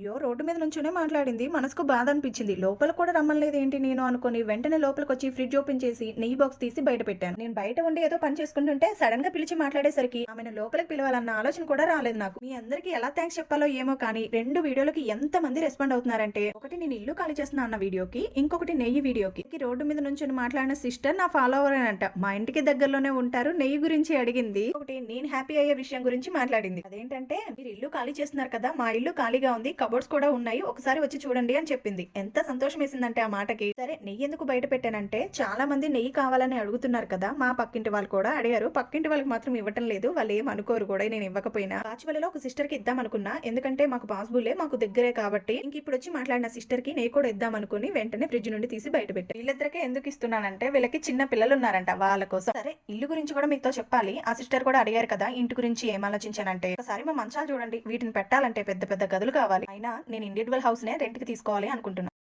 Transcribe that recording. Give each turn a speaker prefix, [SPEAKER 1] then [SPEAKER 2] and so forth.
[SPEAKER 1] అయ్యో రోడ్డు మీద నుంచునే మాట్లాడింది. మనసుకు బాధ అనిపించింది. లోపల కూడా రమ్మలేదు ఏంటి నేను అనుకుని వెంటనే లోపలికి వచ్చి ఫ్రిడ్జ్ ఓపెన్ చేసి నెయ్యి బాక్స్ తీసి బయట పెట్టాను. నేను బయట ఉండి ఏదో పని చేసుకుంటుంటే సడన్గా పిలిచి మాట్లాడేసరికి ఆమెను లోపలికి పిలవాలన్న ఆలోచన కూడా రాలేదు నాకు. మీ అందరికీ ఎలా థ్యాంక్స్ చెప్పాలో ఏమో కానీ రెండు వీడియోలకి ఎంత మంది రెస్పాండ్ అవుతున్నారంటే ఒకటి నేను ఇల్లు ఖాళీ చేస్తున్నా అన్న వీడియోకి ఇంకొకటి నెయ్యి వీడియోకి. రోడ్డు మీద నుంచి మాట్లాడిన సిస్టర్ నా ఫాలోవర్ అంట మా ఇంటికి దగ్గరలోనే ఉంటారు నెయ్యి గురించి అడిగింది. ఒకటి నేను హ్యాపీ అయ్యే విషయం గురించి మాట్లాడింది. అదేంటంటే మీరు ఇల్లు ఖాళీ చేస్తున్నారు కదా మా ఇల్లు ఖాళీగా ఉంది కబోర్డ్స్ కూడా ఉన్నాయి. ఒకసారి వచ్చి చూడండి అని చెప్పింది. ఎంత సంతోషం వేసిందంటే ఆ మాటకి. సరే నెయ్యి ఎందుకు బయట పెట్టానంటే చాలా మంది నెయ్యి కావాలని అడుగుతున్నారు కదా మా పక్కింటి వాళ్ళు కూడా అడిగారు. పక్కింటి వాళ్ళకి మాత్రం ఇవ్వటం లేదు. వాళ్ళు ఏం అనుకోరు కూడా నేను ఇవ్వకపోయినా. కాచివలలో ఒక సిస్టర్కి ఇద్దాం అనుకున్నా ఎందుకంటే మాకు పాసిబుల్లే మాకు దగ్గరే కాబట్టి. ఇంక ఇప్పుడు వచ్చి మాట్లాడిన సిస్టర్కి నేను కూడా ఇద్దాం అనుకుని వెంటనే ఫ్రిడ్జ్ నుండి తీసి బయట పెట్టి. వీళ్ళిద్దరికే ఎందుకు ఇస్తున్నానంటే వీళ్ళకి చిన్న పిల్లలు ఉన్నారంట వాళ్ళ కోసం. సరే ఇల్లు గురించి కూడా మీతో చెప్పాలి. ఆ సిస్టర్ కూడా అడిగారు కదా ఇంటి గురించి ఏం ఆలోచించానంటే ఒకసారి మా మంచాలు చూడండి. వీటిని పెట్టాలంటే పెద్ద పెద్ద గదులు కావాలి. అయినా నేను ఇండివిజువల్ హౌస్ నే కి తీసుకోవాలి అనుకుంటున్నాను